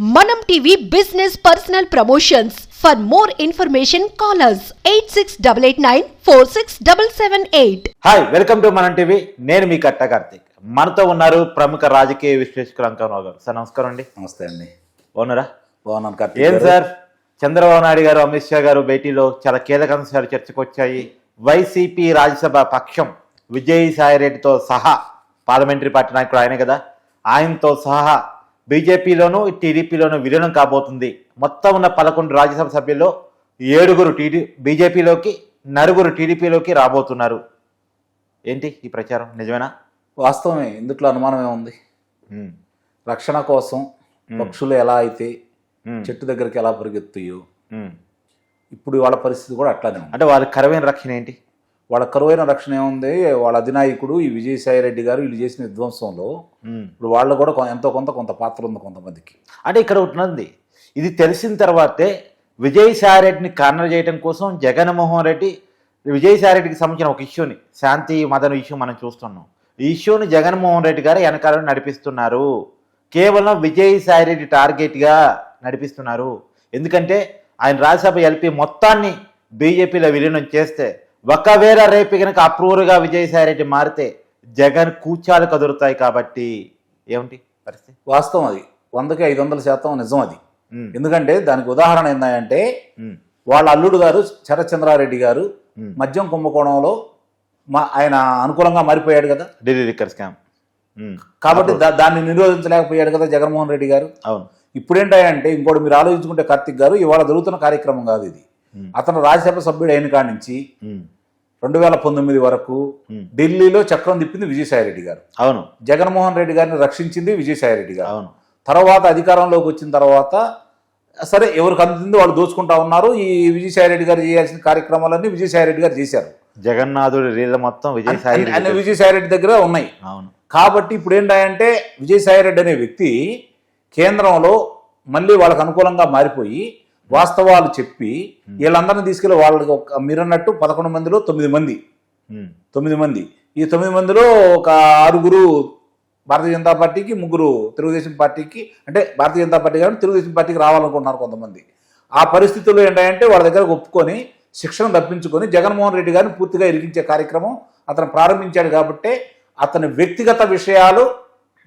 Manam TV business personal promotions for more information callers eight six double eight nine four six double seven eight hi welcome to Manam TV నేను మీ కట్ట కార్తీక్. మనతో ఉన్నారు ప్రముఖ రాజకీయ విశ్లేషకులు అంకరావు గారు. సార్ నమస్కారం అండి. నమస్తే అండి. ఓనరా బాగున్నాను కార్తీక్ ఏం. సార్? చంద్రబాబు నాయుడు గారు అమిత్ షా గారు భేటీలో చాలా కీలక అంశాలు చర్చకు వచ్చాయి. వైసీపీ రాజ్యసభ పక్షం విజయసాయి రెడ్డితో సహా పార్లమెంటరీ పార్టీ నాయకుడు ఆయనే కదా. ఆయనతో సహా బీజేపీలోను టీడీపీలోను విలీనం కాబోతుంది. మొత్తం ఉన్న పదకొండు రాజ్యసభ సభ్యుల్లో ఏడుగురు టీడీ బీజేపీలోకి నలుగురు టీడీపీలోకి రాబోతున్నారు. ఏంటి ఈ ప్రచారం? నిజమేనా? వాస్తవమే. ఇందుట్లో అనుమానం ఏముంది ఉమ్, రక్షణ కోసం పక్షులు ఎలా అయితే చెట్టు దగ్గరికి ఎలా పరిగెత్తాయో. ఇప్పుడు వాళ్ళ పరిస్థితి కూడా అట్లానే ఉంది. అంటే వాళ్ళ కరవైన రక్షణ ఏంటి? వాళ్ళ కరువైన రక్షణ ఏముంది? వాళ్ళ అధినాయకుడు ఈ విజయసాయి రెడ్డి గారు వీళ్ళు చేసిన విధ్వంసంలో. ఇప్పుడు వాళ్ళు కూడా ఎంతో కొంత కొంత పాత్ర ఉంది కొంతమందికి. అంటే ఇక్కడ ఉంటున్నది ఇది తెలిసిన తర్వాతే విజయసాయి రెడ్డిని కార్నర్ చేయడం కోసం జగన్మోహన్ రెడ్డి విజయసాయి రెడ్డికి సంబంధించిన ఒక ఇష్యూని శాంతి మదన ఇష్యూ మనం చూస్తున్నాం. ఈ ఇష్యూని జగన్మోహన్ రెడ్డి గారు వెనకాల నడిపిస్తున్నారు. కేవలం విజయసాయి రెడ్డి టార్గెట్గా నడిపిస్తున్నారు. ఎందుకంటే ఆయన రాజ్యసభ ఎల్పీ మొత్తాన్ని బీజేపీలో విలీనం చేస్తే ఒకవేళ రేపు కనుక అప్రూవర్గా విజయసాయి రెడ్డి మారితే జగన్ కూచాలు కదురుతాయి కాబట్టి ఏమిటి పరిస్థితి? వాస్తవం అది. వందకి ఐదు వందల శాతం నిజం అది. ఎందుకంటే దానికి ఉదాహరణ ఏంటంటే వాళ్ళ అల్లుడు గారు శరత్చంద్రారెడ్డి గారు. మద్యం కుంభకోణంలో మా ఆయన అనుకూలంగా మారిపోయాడు కదా. Delhi liquor scam. కాబట్టి దా- దాన్ని నిరోధించలేకపోయాడు కదా జగన్మోహన్ రెడ్డి గారు. అవును. ఇప్పుడేంటంటే ఇంకోటి మీరు ఆలోచించుకుంటే కార్తిక్ గారు ఇవాళ జరుగుతున్న కార్యక్రమం కాదు ఇది. అతను రాజ్యసభ సభ్యుడు అయిన కాడి నుంచి రెండు వేల పంతొమ్మిది వరకు. ఢిల్లీలో చక్రం తిప్పింది విజయసాయి రెడ్డి గారు. అవును. జగన్మోహన్ రెడ్డి గారిని రక్షించింది విజయసాయి రెడ్డి గారు. అవును. తర్వాత అధికారంలోకి వచ్చిన తర్వాత సరే ఎవరికి అందుతుంది వాళ్ళు దోచుకుంటా ఉన్నారు. ఈ విజయసాయి రెడ్డి గారు చేయాల్సిన కార్యక్రమాలన్నీ విజయసాయి రెడ్డి గారు చేశారు. జగన్నాథుడి రీళ్ళ మొత్తం విజయసాయి అన్ని-. విజయసాయి రెడ్డి దగ్గర ఉన్నాయి. అవును. కాబట్టి ఇప్పుడు ఏంటంటే విజయసాయి రెడ్డి అనే వ్యక్తి కేంద్రంలో మళ్ళీ వాళ్ళకి అనుకూలంగా మారిపోయి వాస్తవాలు చెప్పి వీళ్ళందరినీ తీసుకెళ్ళి వాళ్ళకి ఒక మీరన్నట్టు పదకొండు మందిలో తొమ్మిది మంది. తొమ్మిది మంది. ఈ తొమ్మిది మందిలో ఒక ఆరుగురు భారతీయ జనతా పార్టీకి ముగ్గురు తెలుగుదేశం పార్టీకి అంటే భారతీయ జనతా పార్టీ కానీ తెలుగుదేశం పార్టీకి రావాలనుకుంటున్నారు కొంతమంది. ఆ పరిస్థితుల్లో ఏంటంటే వాళ్ళ దగ్గర ఒప్పుకొని శిక్షణ తప్పించుకొని జగన్మోహన్ రెడ్డి గారిని పూర్తిగా ఇరికించే కార్యక్రమం అతను ప్రారంభించాడు కాబట్టి అతని వ్యక్తిగత విషయాలు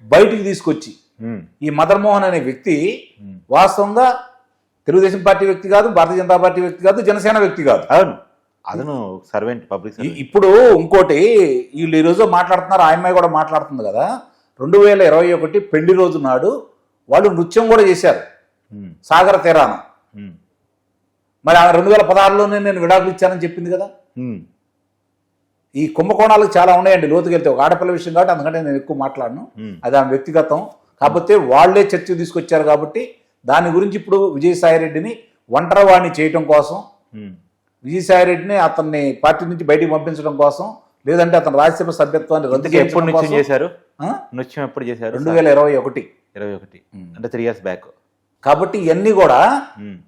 బయటికి తీసుకొచ్చి ఈ మదన్మోహన్ అనే వ్యక్తి. వాస్తవంగా తెలుగుదేశం పార్టీ వ్యక్తి కాదు భారతీయ జనతా పార్టీ వ్యక్తి కాదు జనసేన వ్యక్తి కాదు. అవును. అతను సర్వెంట్ పబ్లిక్ ఇప్పుడు ఇంకోటి వీళ్ళు ఈరోజు మాట్లాడుతున్నారు ఆ అమ్మాయి కూడా మాట్లాడుతుంది కదా. రెండు వేల ఇరవై ఒకటి పెళ్ళి రోజు నాడు వాళ్ళు నృత్యం కూడా చేశారు. సాగర తీరాన. మరి ఆమె రెండు వేల పదహారులోనే నేను విడాకులు ఇచ్చానని చెప్పింది కదా. ఈ కుంభకోణాలు చాలా ఉన్నాయండి లోతుకెళ్తే ఒక ఆడపిల్ల విషయం కాబట్టి అందుకంటే నేను ఎక్కువ మాట్లాడను. అది ఆమె వ్యక్తిగతం. కాకపోతే వాళ్ళే చర్చ తీసుకొచ్చారు కాబట్టి దాని గురించి ఇప్పుడు విజయసాయి రెడ్డిని ఒంటరివాణి చేయటం కోసం విజయసాయి రెడ్డిని అతన్ని పార్టీ నుంచి బయటికి పంపించడం కోసం లేదంటే అతని రాజ్యసభ సభ్యత్వాన్ని రద్దు ఎప్పుడు నృత్యం చేశారు? నృత్యం ఎప్పుడు చేశారు రెండు వేల ఇరవై ఒకటి. ఇరవై ఒకటి. అంటే త్రీ ఇయర్స్ బ్యాక్ కాబట్టి ఇవన్నీ కూడా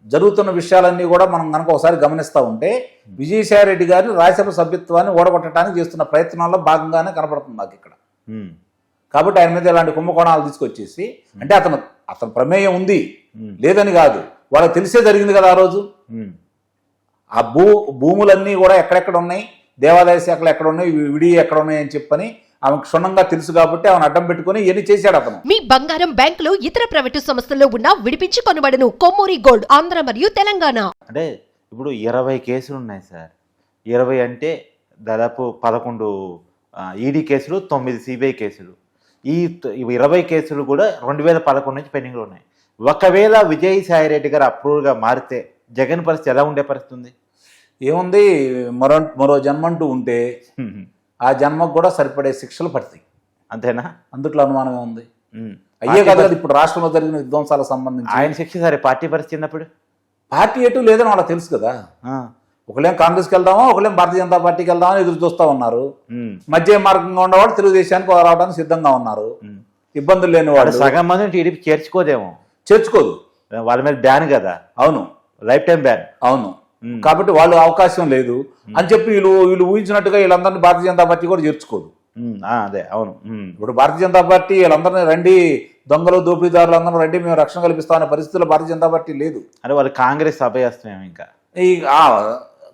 జరుగుతున్న విషయాలన్నీ కూడా మనం కనుక ఒకసారి గమనిస్తూ ఉంటే విజయసాయి రెడ్డి గారిని రాజ్యసభ సభ్యత్వాన్ని ఓడగొట్టడానికి చేస్తున్న ప్రయత్నాల్లో భాగంగానే కనపడుతుంది నాకు ఇక్కడ. కాబట్టి ఆయన మీద ఇలాంటి కుంభకోణాలు తీసుకొచ్చేసి అంటే అతను అతని ప్రమేయం ఉంది. లేదని కాదు. వాళ్ళకి తెలిసే జరిగింది కదా ఆ రోజు? ఆ భూ భూములన్నీ కూడా ఎక్కడెక్కడ ఉన్నాయి? దేవాదాయ శాఖలు ఎక్కడ ఉన్నాయి? విడి ఎక్కడ ఉన్నాయి అని చెప్పని ఆమెకు క్షుణ్ణంగా తెలుసు కాబట్టి ఆమెను అడ్డం పెట్టుకొని ఇవన్నీ చేశాడు అతను. మీ బంగారం బ్యాంకులో ఇతర ప్రైవేటు సంస్థల్లో ఉన్న విడిపించి కొనబడను. కొమ్మూరి గోల్డ్ ఆంధ్ర మరియు తెలంగాణ. అంటే ఇప్పుడు ఇరవై కేసులు ఉన్నాయి సార్. ఇరవై అంటే దాదాపు పదకొండు ఈడీ కేసులు తొమ్మిది సిబిఐ కేసులు. ఈ ఇరవై కేసులు కూడా రెండు వేల పదకొండు నుంచి పెండింగ్లో ఉన్నాయి. ఒకవేళ విజయసాయి రెడ్డి గారు అప్రూవ్గా మారితే జగన్ పరిస్థితి ఎలా ఉండే పరిస్థితి ఉంది ఏముంది? మరో మరో జన్మంటూ ఉంటే ఆ జన్మకు కూడా సరిపడే శిక్షలు పడతాయి. అంతేనా? అందుట్లో అనుమానం ఏముంది ఉమ్. అయ్యే కదా ఇప్పుడు రాష్ట్రంలో జరిగిన విధ్వంసాలకు సంబంధించి. ఆయన శిక్ష సరే పార్టీ పరిస్థితి ఉన్నప్పుడు పార్టీ ఎటు లేదని వాళ్ళకి తెలుసు కదా. ఒకళ్ళేం కాంగ్రెస్కి వెళ్దామా ఒకళ్ళేం భారతీయ జనతా పార్టీకి వెళ్దామని ఎదురు చూస్తూ ఉన్నారు. మధ్య మార్గంగా ఉన్నవాడు తెలుగుదేశానికి రావడానికి సిద్ధంగా ఉన్నారు. ఇబ్బందులు లేని వాడు సగం మందిని టీడీపీ చేర్చుకోదేమో. చేర్చుకోదు. వాళ్ళ మీద బ్యాన్ కదా. అవును. Lifetime ban. అవును. కాబట్టి వాళ్ళు అవకాశం లేదు. అని చెప్పి వీళ్ళు వీళ్ళు ఊహించినట్టుగా వీళ్ళందరినీ భారతీయ జనతా పార్టీ కూడా చేర్చుకోదు. అదే. అవును. ఇప్పుడు భారతీయ జనతా పార్టీ వీళ్ళందరినీ రండి దొంగలు దోపిడీదారులు అందరూ రండి మేము రక్షణ కల్పిస్తామనే పరిస్థితుల్లో భారతీయ జనతా పార్టీ లేదు. అంటే వాళ్ళు కాంగ్రెస్ అభయస్తున్నాం ఇంకా. ఈ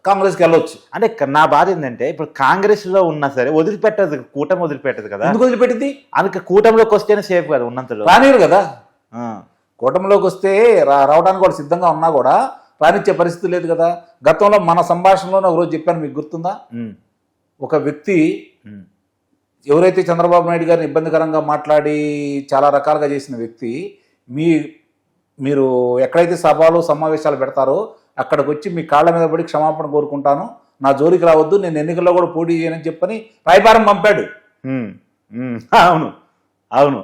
కాంగ్రెస్కి వెళ్ళొచ్చు అంటే నా బాధ ఏంటంటే ఇప్పుడు కాంగ్రెస్లో ఉన్నా సరే వదిలిపెట్టదు కూటమి వదిలిపెట్టదు కదా. ఎందుకు వదిలిపెట్టింది? అందుకే కూటమిలోకి వస్తేనే సేఫ్ కదా ఉన్నంతలో. రానిరు కదా. కూటమిలోకి వస్తే రావడానికి కూడా సిద్ధంగా ఉన్నా కూడా రానిచ్చే పరిస్థితి లేదు కదా. గతంలో మన సంభాషణలోనే ఒకరోజు చెప్పాను మీకు గుర్తుందా? ఒక వ్యక్తి ఎవరైతే చంద్రబాబు నాయుడు గారిని ఇబ్బందికరంగా మాట్లాడి చాలా రకాలుగా చేసిన వ్యక్తి మీ మీరు ఎక్కడైతే సభలు సమావేశాలు పెడతారో అక్కడికి వచ్చి మీ కాళ్ళ మీద పడి క్షమాపణ కోరుకుంటాను. నా జోలికి రావద్దు నేను ఎన్నికల్లో కూడా పోటీ చేయనని చెప్పని రాయబారం పంపాడు. అవును అవును?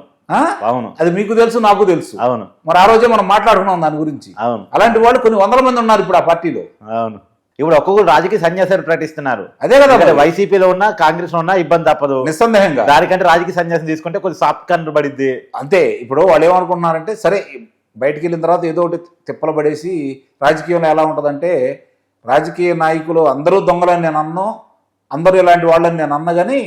అవును. అది మీకు తెలుసు నాకు తెలుసు. అవును. మరి ఆ రోజే మనం మాట్లాడుకున్నాం దాని గురించి. అవును. అలాంటి వాళ్ళు కొన్ని వందల మంది ఉన్నారు ఇప్పుడు ఆ పార్టీలో. అవును. ఇప్పుడు ఒక్కొక్కరు రాజకీయ సన్యాసాలు ప్రకటిస్తున్నారు. అదే కదా. వైసీపీలో ఉన్నా కాంగ్రెస్లో ఉన్నా ఇబ్బంది తప్పదు. నిస్సందేహంగా. దానికంటే రాజకీయ సన్యాసం తీసుకుంటే కొంచెం సాఫ్ట్ కన్ను పడిద్ది. అంతే ఇప్పుడు వాళ్ళు ఏమనుకుంటున్నారంటే సరే బయటికి వెళ్ళిన తర్వాత ఏదో ఒకటి తిప్పలు పడేసి రాజకీయంలో ఎలా ఉంటుందంటే రాజకీయ నాయకులు అందరూ దొంగలని నేను అన్ను అందరూ ఇలాంటి వాళ్ళని నేను అన్న కానీ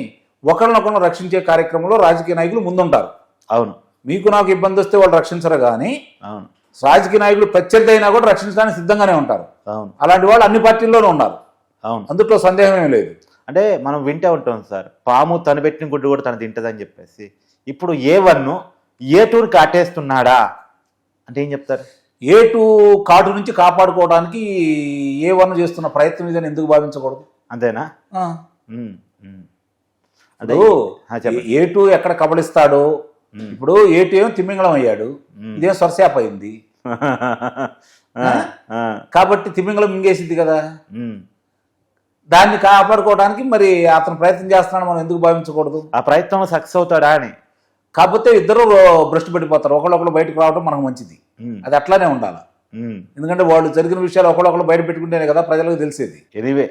ఒకరినొకరిని రక్షించే కార్యక్రమంలో రాజకీయ నాయకులు ముందుంటారు. అవును. మీకు నాకు ఇబ్బంది వస్తే వాళ్ళు రక్షించరు కానీ అవును. రాజకీయ నాయకులు ప్రత్యర్థి అయినా కూడా రక్షించడానికి సిద్ధంగానే ఉంటారు. అవును. అలాంటి వాళ్ళు అన్ని పార్టీల్లోనూ ఉన్నారు. అవును. అందులో సందేహం ఏం లేదు. అంటే మనం వింటే ఉంటాం సార్ పాము తను పెట్టిన గుడ్డు కూడా తను తింటదని చెప్పేసి. ఇప్పుడు ఏ వన్ ఏ టూర్ కాటేస్తున్నాడా అంటే ఏం చెప్తారు? ఏ టూ కాటు నుంచి కాపాడుకోవడానికి ఏ వన్ చేస్తున్న ప్రయత్నం ఇదని ఎందుకు భావించకూడదు? అంతేనా? చెప్పండి. ఏ టూ ఎక్కడ కబలిస్తాడో. ఇప్పుడు ఏ టూ ఏమో తిమ్మింగళం అయ్యాడు. ఇదేం సొరశాప్ అయింది. కాబట్టి తిమ్మింగళం మింగేసింది కదా. దాన్ని కాపాడుకోవడానికి మరి అతను ప్రయత్నం చేస్తున్నాడు మనం ఎందుకు భావించకూడదు? ఆ ప్రయత్నంలో సక్సెస్ అవుతాడా అని. కాకపోతే ఇద్దరు భ్రష్టు పడిపోతారు. ఒకళ్ళొకళ్ళు బయటకు రావడం మనకు మంచిది. అది అట్లానే ఉండాలి. ఎందుకంటే వాళ్ళు జరిగిన విషయాలు ఒకళ్ళొకళ్ళు బయట పెట్టుకుంటేనే కదా ప్రజలకు తెలిసేది. ఎనీవే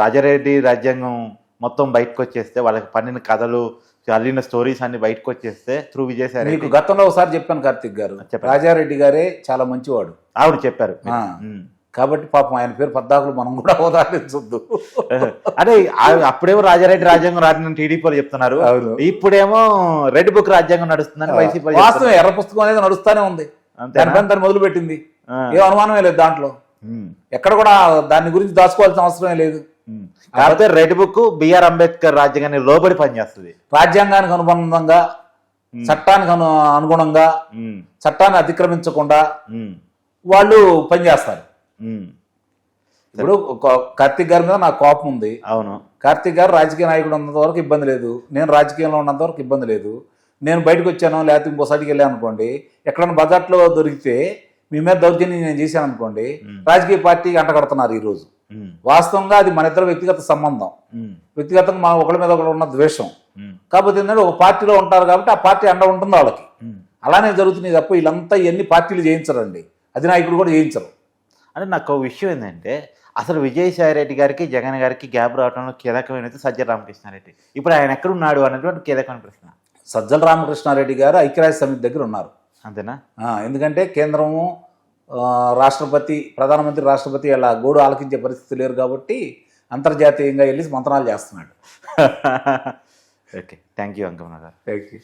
రాజారెడ్డి రాజ్యాంగం మొత్తం బయటకు వచ్చేస్తే వాళ్ళకి పన్నిన కథలు అల్లిన స్టోరీస్ అన్ని బయటకు వచ్చేస్తే త్రూ విజయసాయి మీకు గతంలో ఒకసారి చెప్పాను కార్తిక్ గారు. రాజారెడ్డి గారే చాలా మంచివాడు. ఆవిడ చెప్పారు. కాబట్టి పాపం ఆయన పేరు పద్దాకులు మనం కూడా ఉదాహరించొద్దు అంటే అప్పుడేమో రాజారెడ్డి రాజ్యాంగం రాజధాని టీడీపీ చెప్తున్నారు. ఇప్పుడేమో రెడ్ బుక్ రాజ్యాంగం నడుస్తుందని వైసీపీ వాస్తవం. ఎర్ర పుస్తకం అనేది నడుస్తానే ఉంది అంతేనా? దానిపైన తను మొదలు పెట్టింది ఆ. ఏం అనుమానమే లేదు దాంట్లో. ఎక్కడ కూడా దాని గురించి దాచుకోవాల్సిన అవసరమే లేదు. కాకపోతే రెడ్ బుక్ బిఆర్ అంబేద్కర్ రాజ్యాంగాన్ని లోబడి పనిచేస్తుంది రాజ్యాంగానికి అనుబంధంగా చట్టానికి అను అనుగుణంగా. చట్టాన్ని అతిక్రమించకుండా. వాళ్ళు పనిచేస్తారు. ఇప్పుడు కార్తీక్ గారి మీద నాకు కోపం ఉంది. అవును. కార్తీక్ గారు రాజకీయ నాయకుడు ఉన్నంత వరకు ఇబ్బంది లేదు. నేను రాజకీయంలో ఉన్నంత వరకు ఇబ్బంది లేదు. నేను బయటకు వచ్చాను లేకపోతే ఇంకో సైడ్కి వెళ్ళాను అనుకోండి. ఎక్కడైనా బజార్లో దొరికితే మీ మీద దౌర్జన్యం నేను చేశాను అనుకోండి. రాజకీయ పార్టీకి అంటగడుతున్నారు ఈరోజు. వాస్తవంగా అది మన ఇద్దరు వ్యక్తిగత సంబంధం. వ్యక్తిగతంగా మన ఒకళ్ళ మీద ఒకళ్ళు ఉన్న ద్వేషం. కాకపోతే ఏంటంటే ఒక పార్టీలో ఉంటారు కాబట్టి ఆ పార్టీ అండ ఉంటుంది వాళ్ళకి. అలానే జరుగుతున్నాయి తప్ప వీళ్ళంతా ఎన్ని పార్టీలు చేయించరండి. అధినాయకుడు కూడా చేయించరు. అంటే నాకు ఒక విషయం ఏంటంటే అసలు విజయసాయి రెడ్డి గారికి జగన్ గారికి గ్యాప్ రావడంలో కీలకమైనది సజ్జల రామకృష్ణారెడ్డి. ఇప్పుడు ఆయన ఎక్కడున్నాడు అనేటువంటి కీలకమైన ప్రశ్న. సజ్జల రామకృష్ణారెడ్డి గారు ఐక్యరాజ్య సమితి దగ్గర ఉన్నారు. అంతేనా? ఎందుకంటే కేంద్రము రాష్ట్రపతి ప్రధానమంత్రి రాష్ట్రపతి అలా గోడు ఆలకించే పరిస్థితి లేరు కాబట్టి అంతర్జాతీయంగా వెళ్ళి మంత్రాలు చేస్తున్నాడు. ఓకే. థ్యాంక్ యూ అంకమ్మ గారు. Thank you